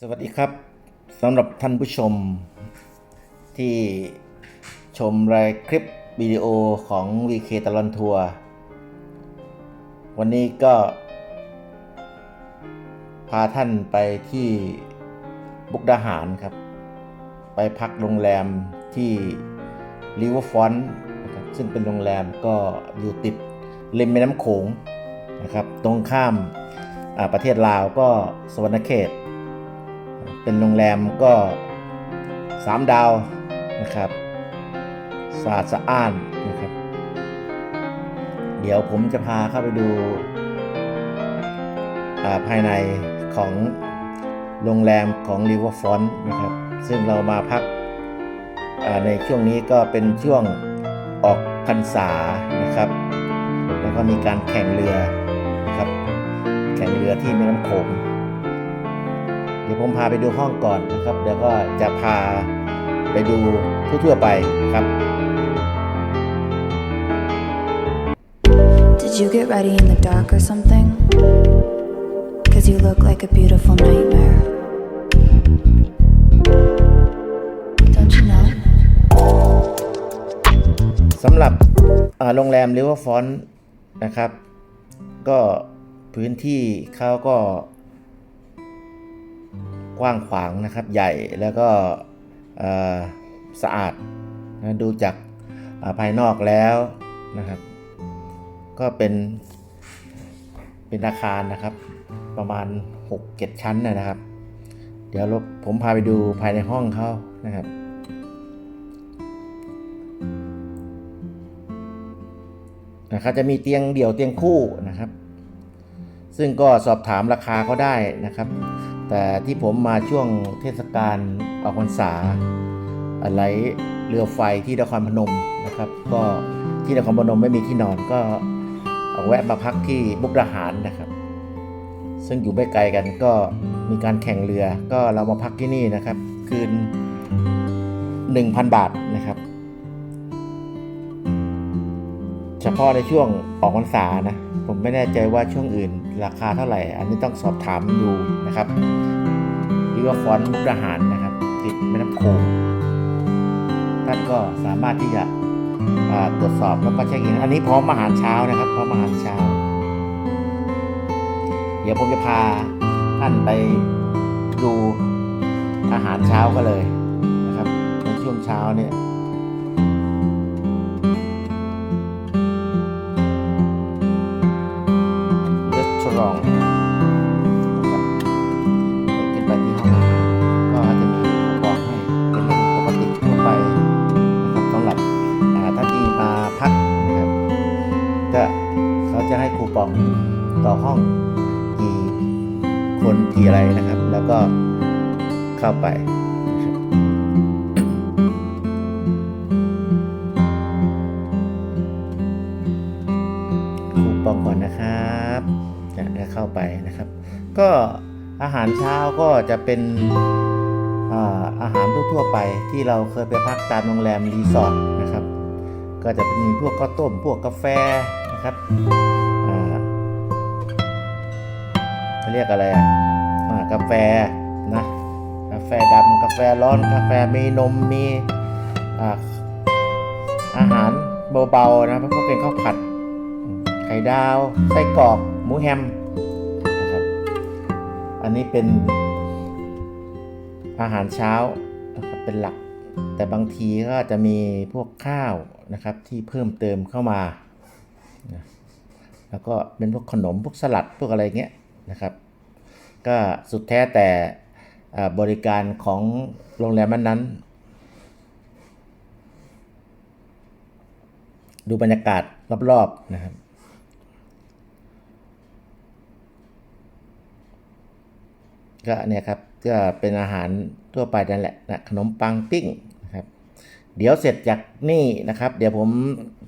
สวัสดีครับสำหรับท่านผู้ชมที่ชมรายคลิปวิดีโอของ VK ตลอนทัวร์วันนี้ก็ พาท่านไปที่บุกดาหารครับ ไปพักโรงแรมที่ Riverfront นะครับซึ่งเป็นโรงแรมก็อยู่ติดริมแม่น้ำโขงนะครับ ตรงข้ามประเทศลาวก็สวรรณเขต เป็นโรงแรมก็ 3 ดาวนะครับสะอาดสะอ้านนะครับ เดี๋ยวผมจะพาเข้าไปดูอ่าภายในของโรงแรมของ Riverfront นะครับ ซึ่งเรามาพักอ่าในช่วงนี้ก็เป็นช่วงออกพรรษานะครับ แล้วก็มีการแข่งเรือนะครับ แข่งเรือที่แม่น้ำโขง เดี๋ยวผมพาไปดูห้องก่อนนะครับเดี๋ยวก็จะพาไปดูทั่วๆไปครับ Did you get ready in the dark or something? Cause you look like a beautiful nightmare. Don't you know? สำหรับอ่าโรงแรม Riverfront นะครับ ก็พื้นที่เขาก็ กว้างขวางนะครับ ใหญ่แล้วก็สะอาดนะดูจากภายนอกแล้วนะครับ ก็เป็นเป็นอาคารนะครับ ประมาณ 6-7 ชั้นนะครับ เดี๋ยวผมพาไปดูภายในห้องเขานะครับนะครับจะมีเตียงเดี่ยวเตียงคู่นะครับ ซึ่งก็สอบถามราคาก็ได้นะครับ แต่ที่ผมมาช่วงเทศกาลออกพรรษา อะไรเรือไฟที่นครพนมนะครับ ก็ที่นครพนมไม่มีที่นอนก็แวะมาพักที่บุกดาหารนะครับ ซึ่งอยู่ไม่ไกลกันก็มีการแข่งเรือก็เรามาพักที่นี่นะครับ คืน 1,000 บาทนะครับ เฉพาะในช่วงออกพรรษานะ ผมไม่แน่ใจว่าช่วงอื่น ราคาเท่าไหร่ อันนี้ต้องสอบถามดูนะครับริเวอร์ฟอนต์มุกดาหารนะครับ ติดแม่น้ำโขงท่านก็สามารถที่จะตรวจสอบแล้วก็เช็คอินอันนี้พร้อมอาหารเช้านะครับ พร้อมอาหารเช้า เดี๋ยวผมจะพาท่านไปดูอาหารเช้าก็เลยนะครับในช่วงเช้าเนี่ย เขาจะให้คูปองต่อห้องกี่คนกี่อะไรนะครับ แล้วก็เข้าไปครูปองก่อนนะครับจะได้เข้าไปนะครับ ก็อาหารเช้าก็จะเป็นอาอาหารทั่วๆไปที่เราเคยไปพักตามโรงแรมรีสอร์ทนะครับ ก็จะมีพวกข้าวต้มพวกกาแฟ นะครับเขาเรียกอะไรอะกาแฟนะกาแฟดำกาแฟร้อนกาแฟมีนมมีอาหารเบาๆนะเพราะเป็นข้าวผัด ไข่ดาวไส้กรอกหมูแฮมนะครับอันนี้เป็นอาหารเช้านะครับเป็นหลัก แต่บางทีก็จะมีพวกข้าวนะครับที่เพิ่มเติมเข้ามา นะแล้วก็เป็นพวกขนมพวกสลัดพวกอะไรเงี้ยนะครับ ก็สุดแท้แต่บริการของโรงแรมนั้น ดูบรรยากาศรอบๆนะครับก็เนี่ยครับก็เป็นอาหารทั่วไปนั่นแหละนะขนมปังปิ้งนะครับ เดี๋ยวเสร็จจากนี่นะครับ เดี๋ยวผม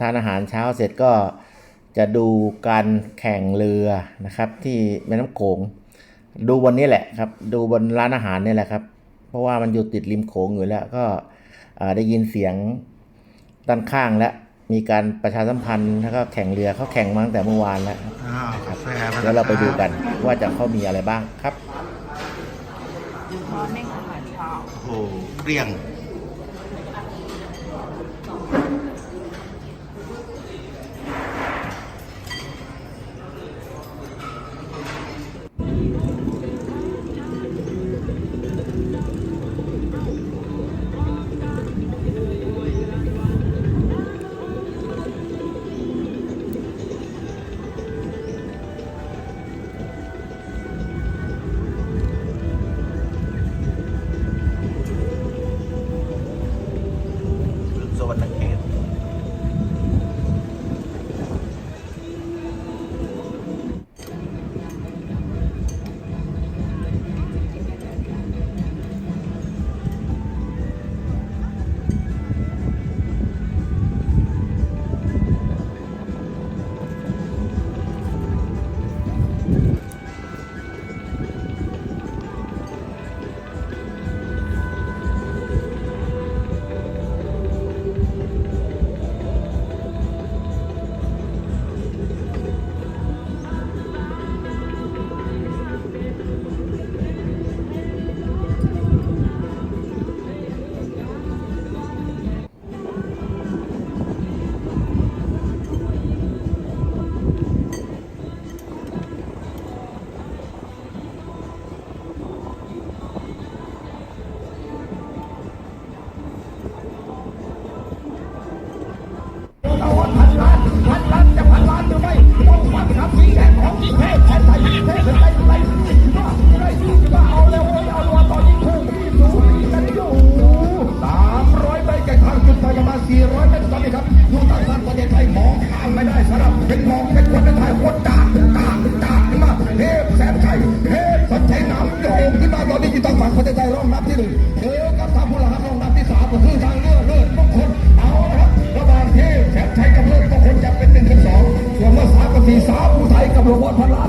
ทานอาหารเช้าเสร็จก็ จะดูการแข่งเรือนะครับที่แม่น้ำโขงดูบนนี้แหละครับ ดูบนร้านอาหารนี่แหละครับ เพราะว่ามันอยู่ติดริมโขงอยู่แล้วก็ได้ยินเสียงด้านข้างและมีการประชาสัมพันธ์แล้วก็แข่งเรือเขาแข่งมาตั้งแต่เมื่อวานแล้วครับแล้วเราไปดูกันว่าจะเขามีอะไรบ้างครับโอ้โหเกลี้ยง นาวที่อกขึ้นมาตอนนี้อยู่ทางฝั่งประเทศไทยรองรับที่หนึ่งเจอกับทางพลหารรองรับที่สามก็คือทางเลือดเลือทุกคนเอาละครับระหว่างที่แสนชัยกับเลือดทุกคนจะเป็นหนึ่งกับสองส่วนเมื่อสามกับสี่สามผู้ไทยกับหลวงพ่อพระราช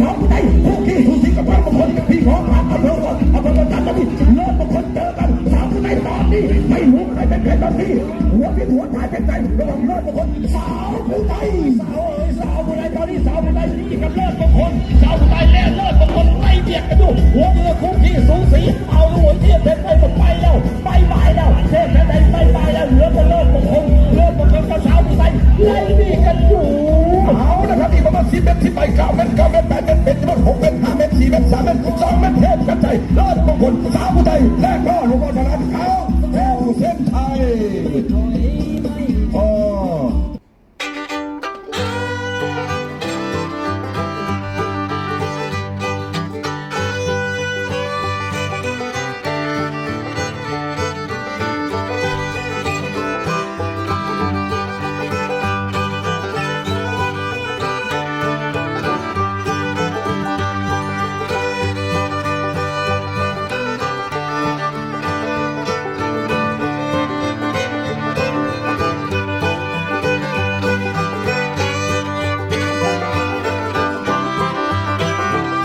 ยอมผู้ใดผู้ขี้ผู้สิกับพระมงคลกับพี่ของพระอภิวัตอภิวัตันทร์นี่เลิศมงคลเจอกันสามผู้ใดตอนนี้ไม่รู้ใครเป็นใครตอนนี้หัวพี่หัวถ่ายเป็นใจระหว่างเลิงคลสาวผู้ใดสาวเอ๋สาวผู้ใดตอนนี้สาวผู้ใดนี่กับเลิศมงคลสาวผู้ใดแน่เลิศงคลไม่เบียดกันอยู่หัวเรือคู่ขี้สูสีเอาลูกเทียบเป็นไปหมดไปแล้วไปไปแล้วเทพแต่ใดไปไปแล้วเหลือแต่เลิศมงคลเลิศมงคลกับสาวผู้ใดไล่ดีกันอยู่เอานะครับอีกประมาณสิบเมตรที่ไปเก้าเมตรเก้า เม็ดเมตวหกเม็ดห้าเม็ดสี่เม็ดสามเม็ดสองเม็ดเทพกันใจลอดมงคลสาวผู้ใจแรกพ่อหลวงพ่อชนะขาวแท้เส้นไทย